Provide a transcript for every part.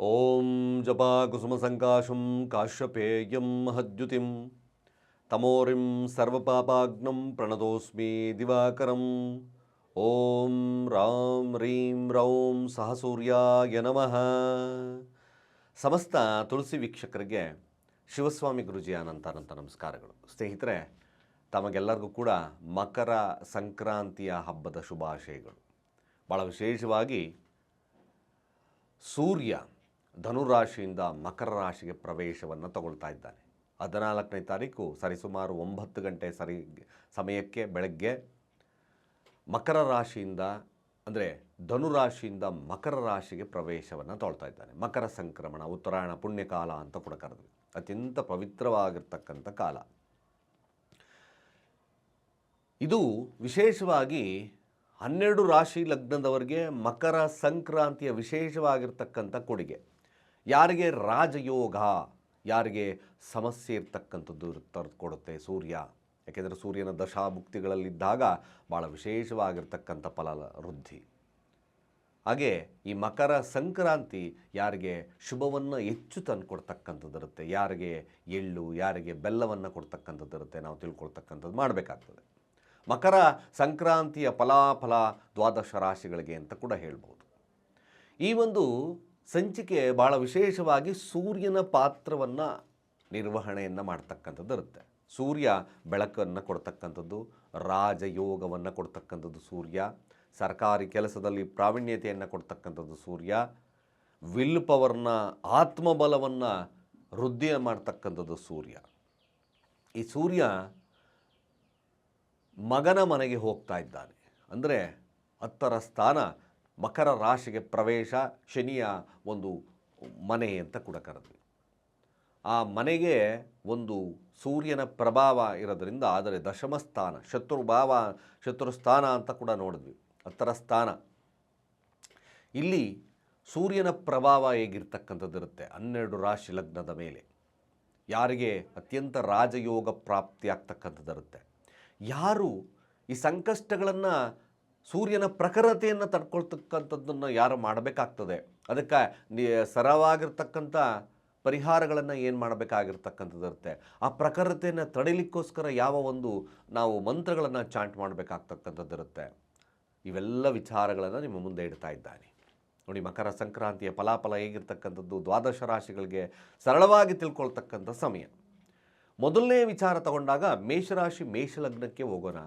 ಓಂ ಜಪಾಕುಸುಮಸಂಕಾಶಂ ಕಾಶ್ಯಪೇಯಂ ಮಹದ್ಯುತಿಂ ತಮೋರಿಂ ಸರ್ವಪಾಪಾಗ್ನಂ ಪ್ರಣತೋಸ್ಮಿ ದಿವಾಕರಂ ಓಂ ರಾಂ ರೀಂ ರೌಂ ಸಹಸೂರ್ಯಾಯ ನಮಃ ಸಮಸ್ತ ತುಳಸಿ ವೀಕ್ಷಕರಿಗೆ ಶಿವಸ್ವಾಮಿ ಗುರುಜಿ ಅನಂತಾನಂತ ನಮಸ್ಕಾರಗಳು. ಸ್ನೇಹಿತರೆ, ತಮಗೆಲ್ಲರಿಗೂ ಕೂಡ ಮಕರ ಸಂಕ್ರಾಂತಿಯ ಹಬ್ಬದ ಶುಭಾಶಯಗಳು. ಭಾಳ ವಿಶೇಷವಾಗಿ ಸೂರ್ಯ ಧನುರಾಶಿಯಿಂದ ಮಕರ ರಾಶಿಗೆ ಪ್ರವೇಶವನ್ನು ತಗೊಳ್ತಾ ಇದ್ದಾನೆ. ಹದಿನಾಲ್ಕನೇ ತಾರೀಕು ಸರಿಸುಮಾರು ಒಂಬತ್ತು ಗಂಟೆ ಸರಿ ಸಮಯಕ್ಕೆ ಬೆಳಗ್ಗೆ ಮಕರ ರಾಶಿಯಿಂದ, ಅಂದರೆ ಧನುರಾಶಿಯಿಂದ ಮಕರ ರಾಶಿಗೆ ಪ್ರವೇಶವನ್ನು ತಗೊಳ್ತಾ ಇದ್ದಾನೆ. ಮಕರ ಸಂಕ್ರಮಣ, ಉತ್ತರಾಯಣ, ಪುಣ್ಯಕಾಲ ಅಂತ ಕೂಡ ಕರೆದ್ವಿ. ಅತ್ಯಂತ ಪವಿತ್ರವಾಗಿರ್ತಕ್ಕಂಥ ಕಾಲ. ಇದು ವಿಶೇಷವಾಗಿ ಹನ್ನೆರಡು ರಾಶಿ ಲಗ್ನದವರಿಗೆ ಮಕರ ಸಂಕ್ರಾಂತಿಯ ವಿಶೇಷವಾಗಿರ್ತಕ್ಕಂಥ ಕೊಡುಗೆ. ಯಾರಿಗೆ ರಾಜಯೋಗ, ಯಾರಿಗೆ ಸಮಸ್ಯೆ ಇರ್ತಕ್ಕಂಥದ್ದು ಕೊಡುತ್ತೆ ಸೂರ್ಯ. ಯಾಕೆಂದರೆ ಸೂರ್ಯನ ದಶಾಭುಕ್ತಿಗಳಲ್ಲಿದ್ದಾಗ ಭಾಳ ವಿಶೇಷವಾಗಿರ್ತಕ್ಕಂಥ ಫಲ ವೃದ್ಧಿ. ಹಾಗೆ ಈ ಮಕರ ಸಂಕ್ರಾಂತಿ ಯಾರಿಗೆ ಶುಭವನ್ನು ಹೆಚ್ಚು ತಂದುಕೊಡ್ತಕ್ಕಂಥದ್ದಿರುತ್ತೆ ಯಾರಿಗೆ ಎಳ್ಳು, ಯಾರಿಗೆ ಬೆಲ್ಲವನ್ನು ಕೊಡ್ತಕ್ಕಂಥದ್ದಿರುತ್ತೆ ನಾವು ತಿಳ್ಕೊಳ್ತಕ್ಕಂಥದ್ದು ಮಾಡಬೇಕಾಗ್ತದೆ. ಮಕರ ಸಂಕ್ರಾಂತಿಯ ಫಲಾಫಲ ದ್ವಾದಶ ರಾಶಿಗಳಿಗೆ ಅಂತ ಕೂಡ ಹೇಳ್ಬೋದು. ಈ ಒಂದು ಸಂಚಿಕೆ ಭಾಳ ವಿಶೇಷವಾಗಿ ಸೂರ್ಯನ ಪಾತ್ರವನ್ನು ನಿರ್ವಹಣೆಯನ್ನು ಮಾಡ್ತಕ್ಕಂಥದ್ದು ಇರುತ್ತೆ. ಸೂರ್ಯ ಬೆಳಕನ್ನು ಕೊಡ್ತಕ್ಕಂಥದ್ದು, ರಾಜಯೋಗವನ್ನು ಕೊಡ್ತಕ್ಕಂಥದ್ದು ಸೂರ್ಯ, ಸರ್ಕಾರಿ ಕೆಲಸದಲ್ಲಿ ಪ್ರಾವೀಣ್ಯತೆಯನ್ನು ಕೊಡ್ತಕ್ಕಂಥದ್ದು ಸೂರ್ಯ ವಿಲ್ ಪವರ್ನ ಆತ್ಮಬಲವನ್ನು ವೃದ್ಧಿ ಮಾಡ್ತಕ್ಕಂಥದ್ದು ಸೂರ್ಯ. ಈ ಸೂರ್ಯ ಮಗನ ಮನೆಗೆ ಹೋಗ್ತಾ ಇದ್ದಾನೆ. ಅಂದರೆ ಹತ್ತರ ಸ್ಥಾನ ಮಕರ ರಾಶಿಗೆ ಪ್ರವೇಶ ಶನಿಯ ಒಂದು ಮನೆ ಅಂತ ಕೂಡ ಕರೆದ್ವಿ. ಆ ಮನೆಗೆ ಒಂದು ಸೂರ್ಯನ ಪ್ರಭಾವ ಇರೋದರಿಂದ ಆದರೆ ಸ್ಥಾನ, ಶತ್ರುಭಾವ, ಶತ್ರುಸ್ಥಾನ ಅಂತ ಕೂಡ ನೋಡಿದ್ವಿ. ಹತ್ತರ ಸ್ಥಾನ. ಇಲ್ಲಿ ಸೂರ್ಯನ ಪ್ರಭಾವ ಹೇಗಿರ್ತಕ್ಕಂಥದ್ದಿರುತ್ತೆ ಹನ್ನೆರಡು ರಾಶಿ ಲಗ್ನದ ಮೇಲೆ. ಯಾರಿಗೆ? ಅತ್ಯಂತ ರಾಜಯೋಗ ಪ್ರಾಪ್ತಿಯಾಗ್ತಕ್ಕಂಥದ್ದಿರುತ್ತೆ ಯಾರು ಈ ಸಂಕಷ್ಟಗಳನ್ನು ಸೂರ್ಯನ ಪ್ರಖರತೆಯನ್ನು ತಡ್ಕೊಳ್ತಕ್ಕಂಥದ್ದನ್ನು ಯಾರು ಮಾಡಬೇಕಾಗ್ತದೆ. ಅದಕ್ಕೆ ಸರವಾಗಿರ್ತಕ್ಕಂಥ ಪರಿಹಾರಗಳನ್ನು ಏನು ಮಾಡಬೇಕಾಗಿರ್ತಕ್ಕಂಥದ್ದಿರುತ್ತೆ? ಆ ಪ್ರಖರತೆಯನ್ನು ತಡಿಲಿಕ್ಕೋಸ್ಕರ ಯಾವ ಒಂದು ನಾವು ಮಂತ್ರಗಳನ್ನು ಚಾಂಟ್ ಮಾಡಬೇಕಾಗ್ತಕ್ಕಂಥದ್ದಿರುತ್ತೆ. ಇವೆಲ್ಲ ವಿಚಾರಗಳನ್ನು ನಿಮ್ಮ ಮುಂದೆ ಇಡ್ತಾ ಇದ್ದಾನೆ. ನೋಡಿ, ಮಕರ ಸಂಕ್ರಾಂತಿಯ ಫಲಾಫಲ ಹೇಗಿರ್ತಕ್ಕಂಥದ್ದು, ದ್ವಾದಶ ರಾಶಿಗಳಿಗೆ ಸರಳವಾಗಿ ತಿಳ್ಕೊಳ್ತಕ್ಕಂಥ ಸಮಯ. ಮೊದಲನೇ ವಿಚಾರ ತಗೊಂಡಾಗ ಮೇಷರಾಶಿ ಮೇಷಲಗ್ನಕ್ಕೆ ಹೋಗೋಣ.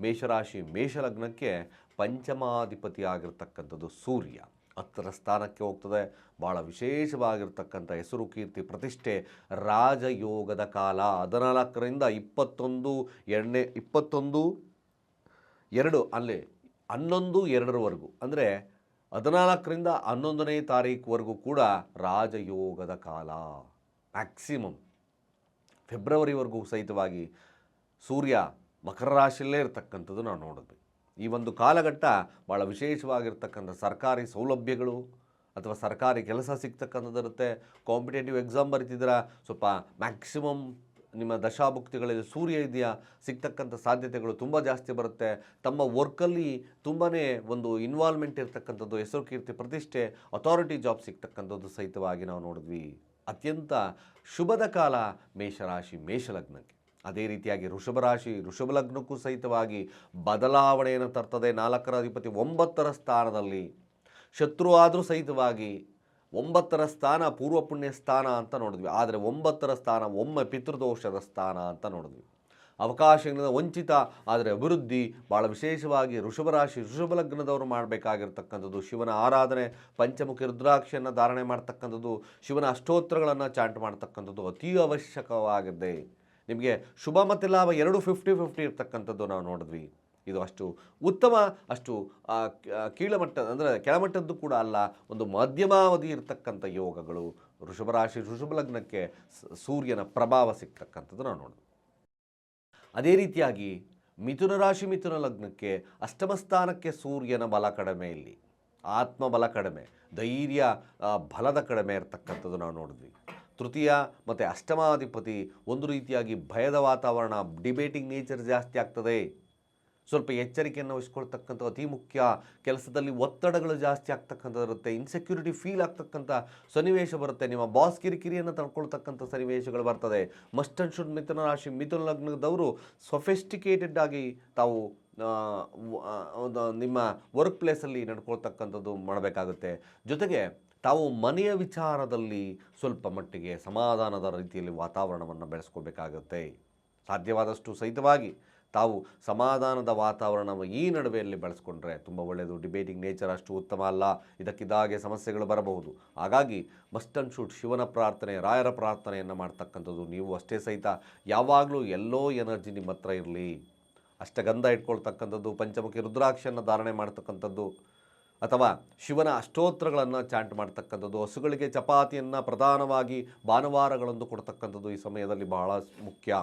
ಮೇಷರಾಶಿ ಮೇಷಲಗ್ನಕ್ಕೆ ಪಂಚಮಾಧಿಪತಿ ಆಗಿರ್ತಕ್ಕಂಥದ್ದು ಸೂರ್ಯ. ಹತ್ತರ ಸ್ಥಾನಕ್ಕೆ ಹೋಗ್ತದೆ. ಭಾಳ ವಿಶೇಷವಾಗಿರ್ತಕ್ಕಂಥ ಹೆಸರು ಕೀರ್ತಿ ಪ್ರತಿಷ್ಠೆ ರಾಜಯೋಗದ ಕಾಲ. ಹದಿನಾಲ್ಕರಿಂದ ಇಪ್ಪತ್ತೊಂದು, ಎರಡನೇ, ಇಪ್ಪತ್ತೊಂದು, ಎರಡು, ಅಲ್ಲಿ, ಹನ್ನೊಂದು, ಎರಡರವರೆಗೂ. ಅಂದರೆ ಹದಿನಾಲ್ಕರಿಂದ ಹನ್ನೊಂದನೇ ತಾರೀಕುವರೆಗೂ ಕೂಡ ರಾಜಯೋಗದ ಕಾಲ. ಮ್ಯಾಕ್ಸಿಮಮ್ ಫೆಬ್ರವರಿವರೆಗೂ ಸಹಿತವಾಗಿ ಸೂರ್ಯ ಮಕರ ರಾಶಿಯಲ್ಲೇ ಇರತಕ್ಕಂಥದ್ದು ನಾವು ನೋಡಿದ್ವಿ. ಈ ಒಂದು ಕಾಲಘಟ್ಟ ಭಾಳ ವಿಶೇಷವಾಗಿರ್ತಕ್ಕಂಥ ಸರ್ಕಾರಿ ಸೌಲಭ್ಯಗಳು ಅಥವಾ ಸರ್ಕಾರಿ ಕೆಲಸ ಸಿಗ್ತಕ್ಕಂಥದ್ದಿರುತ್ತೆ ಕಾಂಪಿಟೇಟಿವ್ ಎಕ್ಸಾಮ್ ಬರೀತಿದ್ರೆ ಸ್ವಲ್ಪ ಮ್ಯಾಕ್ಸಿಮಮ್ ನಿಮ್ಮ ದಶಾಭುಕ್ತಿಗಳಲ್ಲಿ ಸೂರ್ಯ ಇದೆಯಾ ಸಿಗ್ತಕ್ಕಂಥ ಸಾಧ್ಯತೆಗಳು ತುಂಬ ಜಾಸ್ತಿ ಬರುತ್ತೆ. ತಮ್ಮ ವರ್ಕಲ್ಲಿ ತುಂಬಾ ಒಂದು ಇನ್ವಾಲ್ವ್ಮೆಂಟ್ ಇರ್ತಕ್ಕಂಥದ್ದು, ಹೆಸರು ಕೀರ್ತಿ, ಪ್ರತಿಷ್ಠೆ, ಅಥಾರಿಟಿ ಜಾಬ್ ಸಿಗ್ತಕ್ಕಂಥದ್ದು ಸಹಿತವಾಗಿ ನಾವು ನೋಡಿದ್ವಿ. ಅತ್ಯಂತ ಶುಭದ ಕಾಲ ಮೇಷರಾಶಿ, ಮೇಷಲಗ್ನಕ್ಕೆ. ಅದೇ ರೀತಿಯಾಗಿ ವೃಷಭ ರಾಶಿ, ವೃಷಭ ಲಗ್ನಕ್ಕೂ ಸಹಿತವಾಗಿ ಬದಲಾವಣೆಯನ್ನು ತರ್ತದೆ. ನಾಲ್ಕರ ಅಧಿಪತಿ ಒಂಬತ್ತರ ಸ್ಥಾನದಲ್ಲಿ. ಶತ್ರು ಆದರೂ ಸಹಿತವಾಗಿ ಒಂಬತ್ತರ ಸ್ಥಾನ ಪೂರ್ವ ಪುಣ್ಯ ಸ್ಥಾನ ಅಂತ ನೋಡಿದ್ವಿ. ಆದರೆ ಒಂಬತ್ತರ ಸ್ಥಾನ, ಒಮ್ಮೆ ಪಿತೃದೋಷದ ಸ್ಥಾನ ಅಂತ ನೋಡಿದ್ವಿ. ಅವಕಾಶಗಳಿಂದ ವಂಚಿತ, ಆದರೆ ಅಭಿವೃದ್ಧಿ ಭಾಳ ವಿಶೇಷವಾಗಿ ವೃಷಭರಾಶಿ ವೃಷಭ ಲಗ್ನದವರು ಮಾಡಬೇಕಾಗಿರ್ತಕ್ಕಂಥದ್ದು. ಶಿವನ ಆರಾಧನೆ, ಪಂಚಮುಖಿ ರುದ್ರಾಕ್ಷಿಯನ್ನು ಧಾರಣೆ ಮಾಡ್ತಕ್ಕಂಥದ್ದು. ಶಿವನ ಅಷ್ಟೋತ್ರಗಳನ್ನು ಚಾಂಟ್ ಮಾಡ್ತಕ್ಕಂಥದ್ದು ಅತೀ ಅವಶ್ಯಕವಾಗಿದೆ. ನಿಮಗೆ ಶುಭ ಮತ್ತು ಲಾಭ ಎರಡು ಫಿಫ್ಟಿ ಫಿಫ್ಟಿ ಇರ್ತಕ್ಕಂಥದ್ದು ನಾವು ನೋಡಿದ್ವಿ. ಇದು ಅಷ್ಟು ಉತ್ತಮ, ಅಷ್ಟು ಕೀಳಮಟ್ಟ, ಅಂದರೆ ಕೆಳಮಟ್ಟದ್ದು ಕೂಡ ಅಲ್ಲ, ಒಂದು ಮಧ್ಯಮಾವಧಿ ಇರತಕ್ಕಂಥ ಯೋಗಗಳು. ವೃಷಭರಾಶಿ ಋಷಭ ಲಗ್ನಕ್ಕೆ ಸೂರ್ಯನ ಪ್ರಭಾವ ಸಿಗ್ತಕ್ಕಂಥದ್ದು ನಾವು ನೋಡಿದ್ವಿ. ಅದೇ ರೀತಿಯಾಗಿ ಮಿಥುನ ರಾಶಿ, ಮಿಥುನ ಲಗ್ನಕ್ಕೆ ಅಷ್ಟಮ ಸ್ಥಾನಕ್ಕೆ ಸೂರ್ಯನ ಬಲ ಕಡಿಮೆ ಇಲ್ಲಿ. ಆತ್ಮಬಲ ಕಡಿಮೆ. ಧೈರ್ಯ ಬಲದ ಕಡಿಮೆ ಇರತಕ್ಕಂಥದ್ದು ನಾವು ನೋಡಿದ್ವಿ. ತೃತೀಯ ಮತ್ತು ಅಷ್ಟಮಾಧಿಪತಿ ಒಂದು ರೀತಿಯಾಗಿ ಭಯದ ವಾತಾವರಣ ಡಿಬೇಟಿಂಗ್ ನೇಚರ್ ಜಾಸ್ತಿ ಆಗ್ತದೆ. ಸ್ವಲ್ಪ ಎಚ್ಚರಿಕೆಯನ್ನು ವಹಿಸ್ಕೊಳ್ತಕ್ಕಂಥ ಅತಿ ಮುಖ್ಯ ಕೆಲಸದಲ್ಲಿ ಒತ್ತಡಗಳು ಜಾಸ್ತಿ ಆಗ್ತಕ್ಕಂಥದ್ದು ಇರುತ್ತೆ ಇನ್ಸೆಕ್ಯೂರಿಟಿ ಫೀಲ್ ಆಗ್ತಕ್ಕಂಥ ಸನ್ನಿವೇಶ ಬರುತ್ತೆ. ನಿಮ್ಮ ಬಾಸ್ ಕಿರಿಕಿರಿಯನ್ನು ತಡ್ಕೊಳ್ತಕ್ಕಂಥ ಸನ್ನಿವೇಶಗಳು ಬರ್ತದೆ. ಮಸ್ಟನ್ ಶುಡ್ ಮಿಥುನ ರಾಶಿ, ಮಿಥುನ ಲಗ್ನದವರು ಸೊಫೆಸ್ಟಿಕೇಟೆಡ್ ಆಗಿ ತಾವು ನಿಮ್ಮ ವರ್ಕ್ ಪ್ಲೇಸಲ್ಲಿ ನಡ್ಕೊಳ್ತಕ್ಕಂಥದ್ದು ಮಾಡಬೇಕಾಗುತ್ತೆ. ಜೊತೆಗೆ ತಾವು ಮನೆಯ ವಿಚಾರದಲ್ಲಿ ಸ್ವಲ್ಪ ಮಟ್ಟಿಗೆ ಸಮಾಧಾನದ ರೀತಿಯಲ್ಲಿ ವಾತಾವರಣವನ್ನು ಬೆಳೆಸ್ಕೋಬೇಕಾಗುತ್ತೆ ಸಾಧ್ಯವಾದಷ್ಟು ಸಹಿತವಾಗಿ ತಾವು ಸಮಾಧಾನದ ವಾತಾವರಣ ಈ ನಡುವೆಯಲ್ಲಿ ಬೆಳೆಸ್ಕೊಂಡ್ರೆ ತುಂಬ ಒಳ್ಳೆಯದು. ಡಿಬೇಟಿಂಗ್ ನೇಚರ್ ಅಷ್ಟು ಉತ್ತಮ ಅಲ್ಲ. ಇದಕ್ಕಿದ್ದಾಗೆ ಸಮಸ್ಯೆಗಳು ಬರಬಹುದು. ಹಾಗಾಗಿ ಮಸ್ಟ್ ಅಂಡ್ ಶೂಟ್ ಶಿವನ ಪ್ರಾರ್ಥನೆ, ರಾಯರ ಪ್ರಾರ್ಥನೆಯನ್ನು ಮಾಡ್ತಕ್ಕಂಥದ್ದು ನೀವು ಅಷ್ಟೇ ಸಹಿತ. ಯಾವಾಗಲೂ ಎಲ್ಲೋ ಎನರ್ಜಿ ನಿಮ್ಮ ಹತ್ರ ಇರಲಿ. ಅಷ್ಟಗಂಧ ಇಟ್ಕೊಳ್ತಕ್ಕಂಥದ್ದು, ಪಂಚಮುಖಿ ರುದ್ರಾಕ್ಷಿಯನ್ನು ಧಾರಣೆ ಮಾಡ್ತಕ್ಕಂಥದ್ದು ಅಥವಾ ಶಿವನ ಅಷ್ಟೋತ್ರಗಳನ್ನು ಚಾಂಟ್ ಮಾಡ್ತಕ್ಕಂಥದ್ದು, ಹಸುಗಳಿಗೆ ಚಪಾತಿಯನ್ನು ಪ್ರಧಾನವಾಗಿ ಭಾನುವಾರಗಳಂದು ಕೊಡ್ತಕ್ಕಂಥದ್ದು ಈ ಸಮಯದಲ್ಲಿ ಬಹಳ ಮುಖ್ಯ.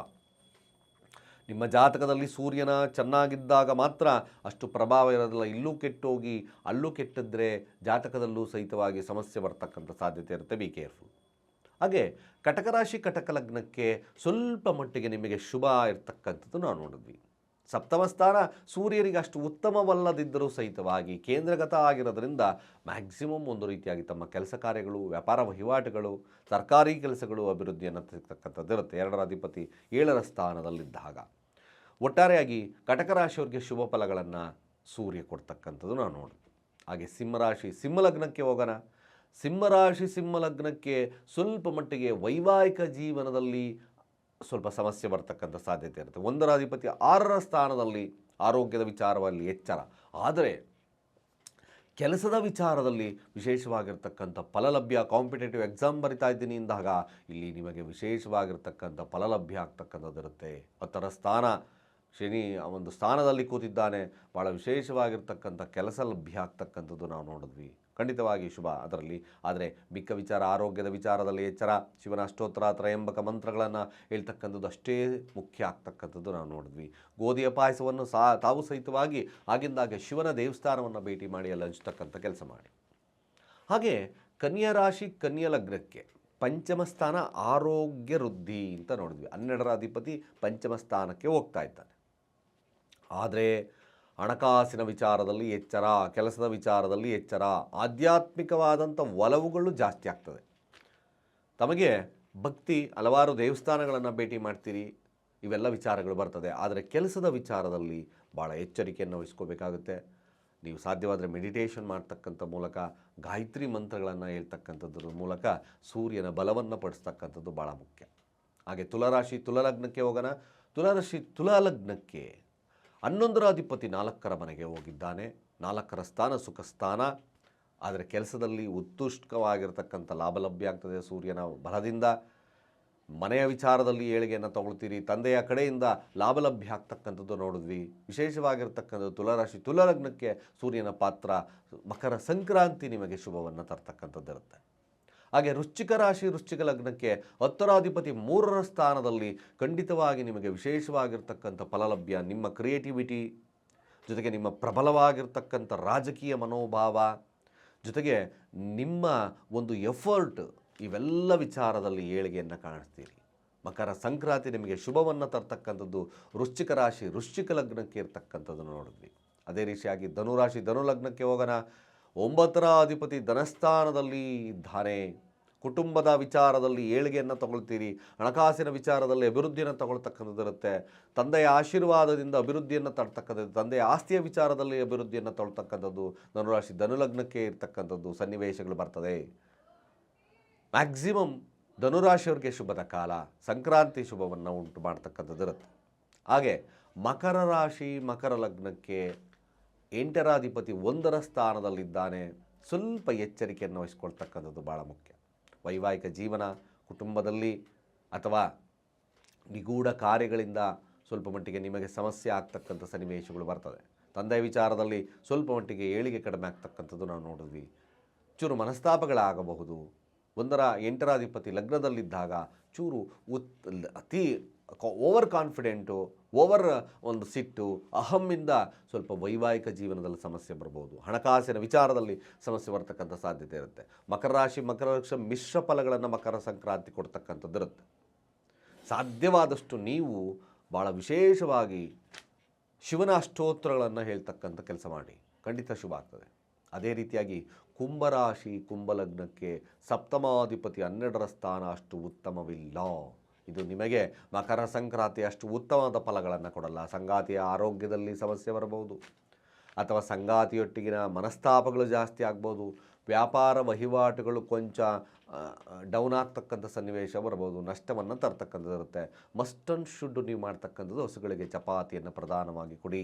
ನಿಮ್ಮ ಜಾತಕದಲ್ಲಿ ಸೂರ್ಯನ ಚೆನ್ನಾಗಿದ್ದಾಗ ಮಾತ್ರ ಅಷ್ಟು ಪ್ರಭಾವ ಇರೋದಿಲ್ಲ. ಇಲ್ಲೂ ಕೆಟ್ಟೋಗಿ, ಅಲ್ಲೂ ಕೆಟ್ಟಿದ್ರೆ ಜಾತಕದಲ್ಲೂ ಸಹಿತವಾಗಿ ಸಮಸ್ಯೆ ಬರ್ತಕ್ಕಂಥ ಸಾಧ್ಯತೆ ಇರುತ್ತೆ. ಬಿ ಕೇರ್ಫುಲ್ ಹಾಗೆ ಕಟಕರಾಶಿ, ಕಟಕ ಲಗ್ನಕ್ಕೆ ಸ್ವಲ್ಪ ಮಟ್ಟಿಗೆ ನಿಮಗೆ ಶುಭ ಇರ್ತಕ್ಕಂಥದ್ದು ನಾವು ನೋಡಿದ್ವಿ. ಸಪ್ತಮ ಸ್ಥಾನ ಸೂರ್ಯರಿಗೆ ಅಷ್ಟು ಉತ್ತಮವಲ್ಲದಿದ್ದರೂ ಸಹಿತವಾಗಿ ಕೇಂದ್ರಗತ ಆಗಿರೋದ್ರಿಂದ ಮ್ಯಾಕ್ಸಿಮಮ್ ಒಂದು ರೀತಿಯಾಗಿ ತಮ್ಮ ಕೆಲಸ ಕಾರ್ಯಗಳು, ವ್ಯಾಪಾರ ವಹಿವಾಟುಗಳು, ಸರ್ಕಾರಿ ಕೆಲಸಗಳು ಅಭಿವೃದ್ಧಿಯನ್ನು ಇರುತ್ತೆ. ಎರಡರ ಅಧಿಪತಿ ಏಳರ ಸ್ಥಾನದಲ್ಲಿದ್ದಾಗ ಒಟ್ಟಾರೆಯಾಗಿ ಕಟಕ ರಾಶಿಯವರಿಗೆ ಶುಭ ಫಲಗಳನ್ನು ಸೂರ್ಯ ಕೊಡ್ತಕ್ಕಂಥದ್ದು ನಾವು ನೋಡ್ತೀವಿ ಹಾಗೆ ಸಿಂಹರಾಶಿ, ಸಿಂಹಲಗ್ನಕ್ಕೆ ಹೋಗೋಣ. ಸಿಂಹರಾಶಿ, ಸಿಂಹಲಗ್ನಕ್ಕೆ ಸ್ವಲ್ಪ ಮಟ್ಟಿಗೆ ವೈವಾಹಿಕ ಜೀವನದಲ್ಲಿ ಸ್ವಲ್ಪ ಸಮಸ್ಯೆ ಬರ್ತಕ್ಕಂಥ ಸಾಧ್ಯತೆ ಇರುತ್ತೆ. ಒಂದರ ಅಧಿಪತಿ ಆರರ ಸ್ಥಾನದಲ್ಲಿ ಆರೋಗ್ಯದ ವಿಚಾರದಲ್ಲಿ ಎಚ್ಚರ. ಆದರೆ ಕೆಲಸದ ವಿಚಾರದಲ್ಲಿ ವಿಶೇಷವಾಗಿರ್ತಕ್ಕಂಥ ಫಲಲಭ್ಯ, ಕಾಂಪಿಟೇಟಿವ್ ಎಕ್ಸಾಮ್ ಬರಿತಾ ಇದ್ದೀನಿ ಅಂದಾಗ ಇಲ್ಲಿ ನಿಮಗೆ ವಿಶೇಷವಾಗಿರ್ತಕ್ಕಂಥ ಫಲಲಭ್ಯ ಆಗ್ತಕ್ಕಂಥದ್ದಿರುತ್ತೆ ಹತ್ತರ ಸ್ಥಾನ, ಶನಿ ಒಂದು ಸ್ಥಾನದಲ್ಲಿ ಕೂತಿದ್ದಾನೆ. ಭಾಳ ವಿಶೇಷವಾಗಿರ್ತಕ್ಕಂಥ ಕೆಲಸ ಲಭ್ಯ ಆಗ್ತಕ್ಕಂಥದ್ದು ನಾವು ನೋಡಿದ್ವಿ. ಖಂಡಿತವಾಗಿ ಶುಭ. ಅದರಲ್ಲಿ ಆದರೆ ಬಿಕ್ಕ ವಿಚಾರ, ಆರೋಗ್ಯದ ವಿಚಾರದಲ್ಲಿ ಎಚ್ಚರ ಶಿವನ ಅಷ್ಟೋತ್ತರ ತ್ರಯಂಬಕ ಮಂತ್ರಗಳನ್ನು ಹೇಳ್ತಕ್ಕಂಥದ್ದು ಅಷ್ಟೇ ಮುಖ್ಯ ಆಗ್ತಕ್ಕಂಥದ್ದು ನಾವು ನೋಡಿದ್ವಿ. ಗೋಧಿಯ ಪಾಯಸವನ್ನು ಸಾ, ತಾವು ಸಹಿತವಾಗಿ ಆಗಿಂದಾಗೆ ಶಿವನ ದೇವಸ್ಥಾನವನ್ನು ಭೇಟಿ ಮಾಡಿ ಅಲ್ಲಿ ಹಂಚ್ತಕ್ಕಂಥ ಕೆಲಸ ಮಾಡಿ. ಹಾಗೆ ಕನ್ಯಾ ರಾಶಿ, ಕನ್ಯಾ ಲಗ್ನಕ್ಕೆ ಪಂಚಮ ಸ್ಥಾನ ಆರೋಗ್ಯ ವೃದ್ಧಿ ಅಂತ ನೋಡಿದ್ವಿ. ಹನ್ನೆರಡರ ಅಧಿಪತಿ ಪಂಚಮ ಸ್ಥಾನಕ್ಕೆ ಹೋಗ್ತಾ ಇದ್ದಾನೆ. ಆದರೆ ಹಣಕಾಸಿನ ವಿಚಾರದಲ್ಲಿ ಎಚ್ಚರ, ಕೆಲಸದ ವಿಚಾರದಲ್ಲಿ ಎಚ್ಚರ, ಆಧ್ಯಾತ್ಮಿಕವಾದಂಥ ಒಲವುಗಳು ಜಾಸ್ತಿ ಆಗ್ತದೆ. ತಮಗೆ ಭಕ್ತಿ, ಹಲವಾರು ದೇವಸ್ಥಾನಗಳನ್ನು ಭೇಟಿ ಮಾಡ್ತೀರಿ, ಇವೆಲ್ಲ ವಿಚಾರಗಳು ಬರ್ತದೆ. ಆದರೆ ಕೆಲಸದ ವಿಚಾರದಲ್ಲಿ ಭಾಳ ಎಚ್ಚರಿಕೆಯನ್ನು ವಹಿಸ್ಕೋಬೇಕಾಗುತ್ತೆ. ನೀವು ಸಾಧ್ಯವಾದರೆ ಮೆಡಿಟೇಷನ್ ಮಾಡ್ತಕ್ಕಂಥ ಮೂಲಕ, ಗಾಯತ್ರಿ ಮಂತ್ರಗಳನ್ನು ಹೇಳ್ತಕ್ಕಂಥದ್ರ ಮೂಲಕ ಸೂರ್ಯನ ಬಲವನ್ನು ಪಡಿಸ್ತಕ್ಕಂಥದ್ದು ಭಾಳ ಮುಖ್ಯ. ಹಾಗೆ ತುಲರಾಶಿ, ತುಲಲಗ್ನಕ್ಕೆ ಹೋಗೋಣ. ತುಲರಾಶಿ, ತುಲಾಲಗ್ನಕ್ಕೆ ಹನ್ನೊಂದರ ಅಧಿಪತಿ ನಾಲ್ಕರ ಮನೆಗೆ ಹೋಗಿದ್ದಾನೆ. ನಾಲ್ಕರ ಸ್ಥಾನ ಸುಖ ಸ್ಥಾನ. ಆದರೆ ಕೆಲಸದಲ್ಲಿ ಉತ್ಕೃಷ್ಟವಾಗಿರ್ತಕ್ಕಂಥ ಲಾಭಲಭ್ಯ ಆಗ್ತದೆ ಸೂರ್ಯನ ಬಲದಿಂದ. ಮನೆಯ ವಿಚಾರದಲ್ಲಿ ಏಳಿಗೆಯನ್ನು ತಗೊಳ್ತೀರಿ. ತಂದೆಯ ಕಡೆಯಿಂದ ಲಾಭಲಭ್ಯ ಆಗ್ತಕ್ಕಂಥದ್ದು ನೋಡಿದ್ವಿ. ವಿಶೇಷವಾಗಿರ್ತಕ್ಕಂಥದ್ದು ತುಲರಾಶಿ ತುಲಲಗ್ನಕ್ಕೆ ಸೂರ್ಯನ ಪಾತ್ರ ಮಕರ ಸಂಕ್ರಾಂತಿ ನಿಮಗೆ ಶುಭವನ್ನು ತರ್ತಕ್ಕಂಥದ್ದಿರುತ್ತೆ. ಹಾಗೆ ವೃಶ್ಚಿಕ ರಾಶಿ, ವೃಶ್ಚಿಕ ಲಗ್ನಕ್ಕೆ ಹತ್ತರಾಧಿಪತಿ ಮೂರರ ಸ್ಥಾನದಲ್ಲಿ ಖಂಡಿತವಾಗಿ ನಿಮಗೆ ವಿಶೇಷವಾಗಿರ್ತಕ್ಕಂಥ ಫಲಲಭ್ಯ, ನಿಮ್ಮ ಕ್ರಿಯೇಟಿವಿಟಿ ಜೊತೆಗೆ ನಿಮ್ಮ ಪ್ರಬಲವಾಗಿರ್ತಕ್ಕಂಥ ರಾಜಕೀಯ ಮನೋಭಾವ, ಜೊತೆಗೆ ನಿಮ್ಮ ಒಂದು ಎಫರ್ಟ್ ಇವೆಲ್ಲ ವಿಚಾರದಲ್ಲಿ ಏಳಿಗೆಯನ್ನು ಕಾಣಿಸ್ತೀರಿ ಮಕರ ಸಂಕ್ರಾಂತಿ ನಿಮಗೆ ಶುಭವನ್ನು ತರ್ತಕ್ಕಂಥದ್ದು, ವೃಶ್ಚಿಕ ರಾಶಿ, ವೃಶ್ಚಿಕ ಲಗ್ನಕ್ಕೆ ಇರ್ತಕ್ಕಂಥದ್ದನ್ನು ನೋಡಿದ್ವಿ. ಅದೇ ರೀತಿಯಾಗಿ ಧನುರಾಶಿ ಧನು ಲಗ್ನಕ್ಕೆ ಹೋಗೋಣ. ಒಂಬತ್ತರ ಅಧಿಪತಿ ಧನಸ್ಥಾನದಲ್ಲಿ ಇದ್ದಾನೆ. ಕುಟುಂಬದ ವಿಚಾರದಲ್ಲಿ ಏಳಿಗೆಯನ್ನು ತಗೊಳ್ತೀರಿ, ಹಣಕಾಸಿನ ವಿಚಾರದಲ್ಲಿ ಅಭಿವೃದ್ಧಿಯನ್ನು ತಗೊಳ್ತಕ್ಕಂಥದ್ದಿರುತ್ತೆ ತಂದೆಯ ಆಶೀರ್ವಾದದಿಂದ ಅಭಿವೃದ್ಧಿಯನ್ನು ತರ್ತಕ್ಕಂಥದ್ದು, ತಂದೆಯ ಆಸ್ತಿಯ ವಿಚಾರದಲ್ಲಿ ಅಭಿವೃದ್ಧಿಯನ್ನು ತಗೊಳ್ತಕ್ಕಂಥದ್ದು, ಧನುರಾಶಿ ಧನುಲಗ್ನಕ್ಕೆ ಇರ್ತಕ್ಕಂಥದ್ದು ಸನ್ನಿವೇಶಗಳು ಬರ್ತದೆ. ಮ್ಯಾಕ್ಸಿಮಮ್ ಧನುರಾಶಿಯವ್ರಿಗೆ ಶುಭದ ಕಾಲ, ಸಂಕ್ರಾಂತಿ ಶುಭವನ್ನು ಉಂಟು ಮಾಡ್ತಕ್ಕಂಥದ್ದಿರುತ್ತೆ ಹಾಗೆ ಮಕರ ರಾಶಿ, ಮಕರ ಲಗ್ನಕ್ಕೆ ಎಂಟರಾಧಿಪತಿ ಒಂದರ ಸ್ಥಾನದಲ್ಲಿದ್ದಾನೆ. ಸ್ವಲ್ಪ ಎಚ್ಚರಿಕೆಯನ್ನು ವಹಿಸ್ಕೊಳ್ತಕ್ಕಂಥದ್ದು ಭಾಳ ಮುಖ್ಯ. ವೈವಾಹಿಕ ಜೀವನ ಕುಟುಂಬದಲ್ಲಿ ಅಥವಾ ನಿಗೂಢ ಕಾರ್ಯಗಳಿಂದ ಸ್ವಲ್ಪ ಮಟ್ಟಿಗೆ ನಿಮಗೆ ಸಮಸ್ಯೆ ಆಗ್ತಕ್ಕಂಥ ಸನ್ನಿವೇಶಗಳು ಬರ್ತದೆ ತಂದೆ ವಿಚಾರದಲ್ಲಿ ಸ್ವಲ್ಪ ಮಟ್ಟಿಗೆ ಏಳಿಗೆ ಕಡಿಮೆ ಆಗ್ತಕ್ಕಂಥದ್ದು ನಾವು ನೋಡಿದ್ವಿ. ಚೂರು ಮನಸ್ತಾಪಗಳಾಗಬಹುದು. ಒಂದರ ಎಂಟರಾಧಿಪತಿ ಲಗ್ನದಲ್ಲಿದ್ದಾಗ ಚೂರು ಉತ್ ಅತಿ ಓವರ್ ಕಾನ್ಫಿಡೆಂಟು ಓವರ್ ಒಂದು ಸಿಟ್ಟು ಅಹಮ್ಮಿಂದ ಸ್ವಲ್ಪ ವೈವಾಹಿಕ ಜೀವನದಲ್ಲಿ ಸಮಸ್ಯೆ ಬರ್ಬೋದು. ಹಣಕಾಸಿನ ವಿಚಾರದಲ್ಲಿ ಸಮಸ್ಯೆ ಬರ್ತಕ್ಕಂಥ ಸಾಧ್ಯತೆ ಇರುತ್ತೆ. ಮಕರ ರಾಶಿ ಮಕರ ರಾಶಿ ಮಿಶ್ರ ಫಲಗಳನ್ನು ಮಕರ ಸಂಕ್ರಾಂತಿ ಕೊಡ್ತಕ್ಕಂಥದ್ದು ಇರುತ್ತೆ. ಸಾಧ್ಯವಾದಷ್ಟು ನೀವು ಭಾಳ ವಿಶೇಷವಾಗಿ ಶಿವನ ಅಷ್ಟೋತ್ತರಗಳನ್ನು ಹೇಳ್ತಕ್ಕಂಥ ಕೆಲಸ ಮಾಡಿ. ಖಂಡಿತ ಶುಭ ಆಗ್ತದೆ. ಅದೇ ರೀತಿಯಾಗಿ ಕುಂಭರಾಶಿ ಕುಂಭಲಗ್ನಕ್ಕೆ ಸಪ್ತಮಾಧಿಪತಿ ಹನ್ನೆರಡರ ಸ್ಥಾನ ಅಷ್ಟು ಉತ್ತಮವಿಲ್ಲ. ಇದು ನಿಮಗೆ ಮಕರ ಸಂಕ್ರಾಂತಿ ಅಷ್ಟು ಉತ್ತಮವಾದ ಫಲಗಳನ್ನು ಕೊಡಲ್ಲ. ಸಂಗಾತಿಯ ಆರೋಗ್ಯದಲ್ಲಿ ಸಮಸ್ಯೆ ಬರಬಹುದು. ಅಥವಾ ಸಂಗಾತಿಯೊಟ್ಟಿಗಿನ ಮನಸ್ತಾಪಗಳು ಜಾಸ್ತಿ ಆಗ್ಬೋದು. ವ್ಯಾಪಾರ ವಹಿವಾಟುಗಳು ಕೊಂಚ ಡೌನ್ ಆಗ್ತಕ್ಕಂಥ ಸನ್ನಿವೇಶ ಬರ್ಬೋದು ನಷ್ಟವನ್ನು ತರ್ತಕ್ಕಂಥದ್ದು ಇರುತ್ತೆ. ಮಸ್ಟ್ ಅಂಡ್ ಶುಡ್ ನೀವು ಮಾಡ್ತಕ್ಕಂಥದ್ದು ಹಸುಗಳಿಗೆ ಚಪಾತಿಯನ್ನು ಪ್ರಧಾನವಾಗಿ ಕೊಡಿ.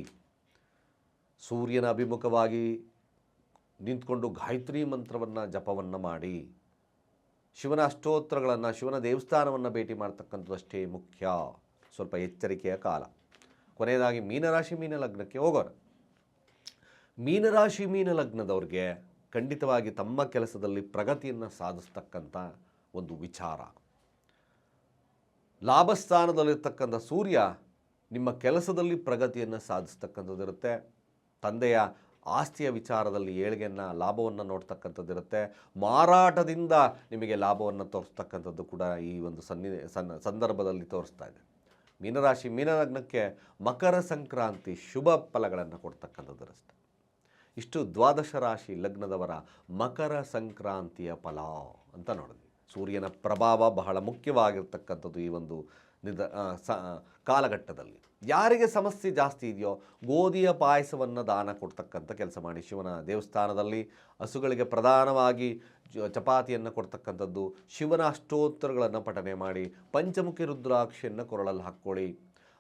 ಸೂರ್ಯನ ಅಭಿಮುಖವಾಗಿ ನಿಂತ್ಕೊಂಡು ಗಾಯತ್ರಿ ಮಂತ್ರವನ್ನು ಜಪವನ್ನು ಮಾಡಿ ಶಿವನ ಅಷ್ಟೋತ್ತರಗಳನ್ನು ಶಿವನ ದೇವಸ್ಥಾನವನ್ನು ಭೇಟಿ ಮಾಡ್ತಕ್ಕಂಥದ್ದು ಅಷ್ಟೇ ಮುಖ್ಯ. ಸ್ವಲ್ಪ ಎಚ್ಚರಿಕೆಯ ಕಾಲ. ಕೊನೆಯದಾಗಿ ಮೀನರಾಶಿ ಮೀನ ಲಗ್ನಕ್ಕೆ ಹೋಗೋರು. ಮೀನರಾಶಿ ಮೀನ ಲಗ್ನದವ್ರಿಗೆ ಖಂಡಿತವಾಗಿ ತಮ್ಮ ಕೆಲಸದಲ್ಲಿ ಪ್ರಗತಿಯನ್ನು ಸಾಧಿಸ್ತಕ್ಕಂಥ ಒಂದು ವಿಚಾರ. ಲಾಭಸ್ಥಾನದಲ್ಲಿರ್ತಕ್ಕಂಥ ಸೂರ್ಯ ನಿಮ್ಮ ಕೆಲಸದಲ್ಲಿ ಪ್ರಗತಿಯನ್ನು ಸಾಧಿಸ್ತಕ್ಕಂಥದ್ದಿರುತ್ತೆ ತಂದೆಯ ಆಸ್ತಿಯ ವಿಚಾರದಲ್ಲಿ ಏಳಿಗೆಯನ್ನು, ಲಾಭವನ್ನು ನೋಡ್ತಕ್ಕಂಥದ್ದಿರುತ್ತೆ. ಮಾರಾಟದಿಂದ ನಿಮಗೆ ಲಾಭವನ್ನು ತೋರಿಸ್ತಕ್ಕಂಥದ್ದು ಕೂಡ ಈ ಒಂದು ಸನ್ನಿ, ಸನ್, ಸಂದರ್ಭದಲ್ಲಿ ತೋರಿಸ್ತಾ ಇದೆ. ಮೀನರಾಶಿ, ಮೀನಲಗ್ನಕ್ಕೆ ಮಕರ ಸಂಕ್ರಾಂತಿ ಶುಭ ಫಲಗಳನ್ನು ಕೊಡ್ತಕ್ಕಂಥದ್ದಿರುತ್ತೆ ಇಷ್ಟು ದ್ವಾದಶ ರಾಶಿ ಲಗ್ನದವರ ಮಕರ ಸಂಕ್ರಾಂತಿಯ ಫಲ ಅಂತ ನೋಡಿದ್ವಿ. ಸೂರ್ಯನ ಪ್ರಭಾವ ಬಹಳ ಮುಖ್ಯವಾಗಿರ್ತಕ್ಕಂಥದ್ದು ಈ ಒಂದು ನಿಧ ಸ, ಕಾಲಘಟ್ಟದಲ್ಲಿ. ಯಾರಿಗೆ ಸಮಸ್ಯೆ ಜಾಸ್ತಿ ಇದೆಯೋ ಗೋಧಿಯ ಪಾಯಸವನ್ನು ದಾನ ಕೊಡ್ತಕ್ಕಂಥ ಕೆಲಸ ಮಾಡಿ. ಶಿವನ ದೇವಸ್ಥಾನದಲ್ಲಿ ಹಸುಗಳಿಗೆ ಪ್ರಧಾನವಾಗಿ ಚಪಾತಿಯನ್ನು ಕೊಡ್ತಕ್ಕಂಥದ್ದು, ಶಿವನ ಅಷ್ಟೋತ್ತರಗಳನ್ನು ಪಠನೆ ಮಾಡಿ, ಪಂಚಮುಖಿ ರುದ್ರಾಕ್ಷಿಯನ್ನು ಕೊರಳಲ್ಲಿ ಹಾಕ್ಕೊಳ್ಳಿ,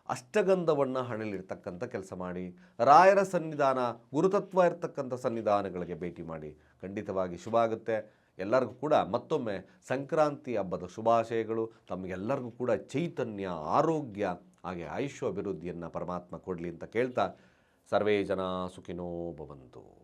ಅಷ್ಟಗಂಧವನ್ನು ಹಣಲಿರ್ತಕ್ಕಂಥ ಕೆಲಸ ಮಾಡಿ, ರಾಯರ ಸನ್ನಿಧಾನ, ಗುರುತತ್ವ ಇರತಕ್ಕಂಥ ಸನ್ನಿಧಾನಗಳಿಗೆ ಭೇಟಿ ಮಾಡಿ. ಖಂಡಿತವಾಗಿ ಶುಭ ಆಗುತ್ತೆ. ಎಲ್ಲರಿಗೂ ಕೂಡ ಮತ್ತೊಮ್ಮೆ ಸಂಕ್ರಾಂತಿ ಹಬ್ಬದ ಶುಭಾಶಯಗಳು. ತಮಗೆಲ್ಲರಿಗೂ ಕೂಡ ಚೈತನ್ಯ, ಆರೋಗ್ಯ ಹಾಗೆ ಆಯುಷ್ಯ ಅಭಿವೃದ್ಧಿಯನ್ನು ಪರಮಾತ್ಮ ಕೊಡಲಿ ಅಂತ ಕೇಳ್ತಾ ಸರ್ವೇ ಜನ ಸುಖಿನೋ ಭವಂತು.